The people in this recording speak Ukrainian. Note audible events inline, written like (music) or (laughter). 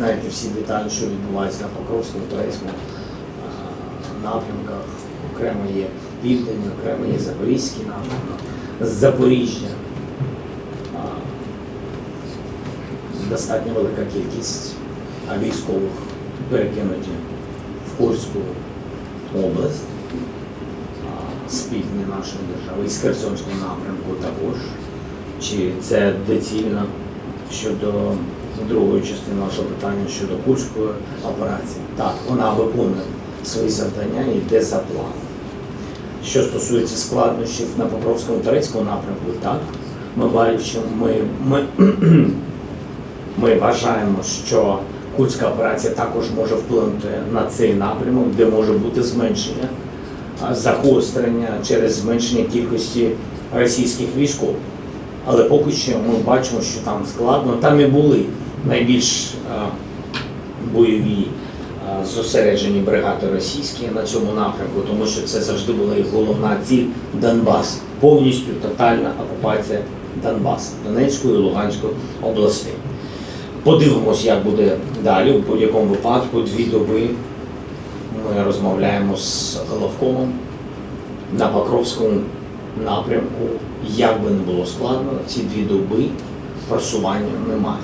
знаєте всі деталі, що відбувається на Покровському, Турецькому напрямках. Окремо є Південь, окремо є Запорізький напрямок, Запоріжжя. Достатньо велика кількість військових перекинуті в Курську область з півдня нашої держави, і з Херсонського напрямку також. Чи це доцільно щодо другої частини вашого питання щодо Курської операції? Так, вона виконує свої завдання і йде за планом. Що стосується складнощів на Покровському турецькому напрямку, так, ми бачимо, ми, ми, (clears throat) ми вважаємо, що Курська операція також може вплинути на цей напрямок, де може бути зменшення загострення через зменшення кількості російських військових. Але поки що ми бачимо, що там складно. Там і були найбільш а, бойові а, зосереджені бригади російські на цьому напрямку, тому що це завжди була їх головна ціль Донбас. Повністю тотальна окупація Донбасу, Донецької і Луганської областей. Подивимось, як буде далі. У будь-якому випадку дві доби ми розмовляємо з головкомом на Покровському напрямку. Як би не було складно, ці дві доби просування немає.